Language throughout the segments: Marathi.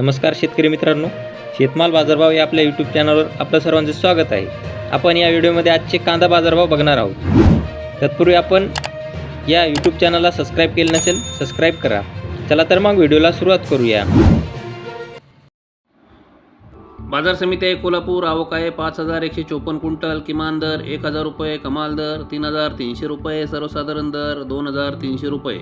नमस्कार शेतकरी मित्रांनो शेतमाल बाजारभाव या आपल्या यूट्यूब चॅनलवर आपलं सर्वांचं स्वागत आहे. आपण या व्हिडिओमध्ये आजचे कांदा बाजारभाव बघणार आहोत. तत्पूर्वी आपण या यूट्यूब चॅनलला सबस्क्राईब केलं नसेल सबस्क्राईब करा. चला तर मग व्हिडिओला सुरुवात करूया. बाजार समिती आहे कोल्हापूर आवक आहे पाच हजार एकशे चोपन्न क्विंटल किमान दर एक हजार रुपये कमाल दर तीन हजार तीनशे रुपये सर्वसाधारण दर दोन हजार तीनशे रुपये.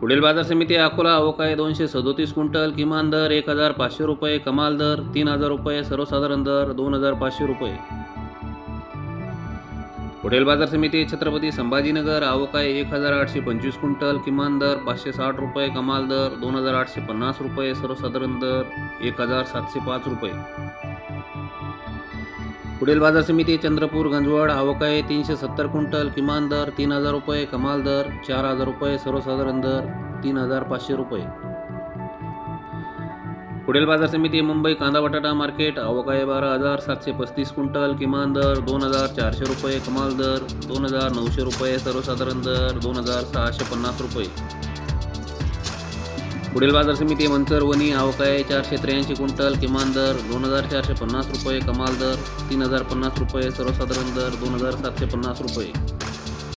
पुढील बाजार समिती अकोला अवकाय आहे दोनशे सदोतीस क्विंटल किमान दर एक हजार पाचशे रुपये कमाल दर तीन हजार रुपये सर्वसाधारण दर दोन हजार पाचशे रुपये. पुढील बाजार समिती छत्रपती संभाजीनगर अवकाय एक हजार आठशे पंचवीस क्विंटल किमान दर पाचशे साठ रुपये कमाल दर दोन हजार आठशे पन्नास रुपये सर्वसाधारण दर एक हजार सातशे पाच रुपये. पुढील बाजार समिती चंद्रपूर गंजवड आवक आहे तीनशे सत्तर क्विंटल किमान दर तीन हजार रुपये कमाल दर चार हजार रुपये सर्वसाधारण दर तीन हजार पाचशे रुपये. पुढील बाजार समिती मुंबई कांदा बटाटा मार्केट आवक आहे बारा हजार सातशे पस्तीस क्विंटल किमान दर दोन हजार चारशे रुपये कमाल दर दोन हजार नऊशे रुपये सर्वसाधारण दर दोन हजार सहाशे पन्नास रुपये. पुढील बाजार समिती मंचर वणी आवक आहे चारशे त्र्याऐंशी क्विंटल किमान दर दोन हजार चारशे पन्नास रुपये कमाल दर तीन हजार पन्नास रुपये सर्वसाधारण दर दोन हजार सातशे पन्नास रुपये.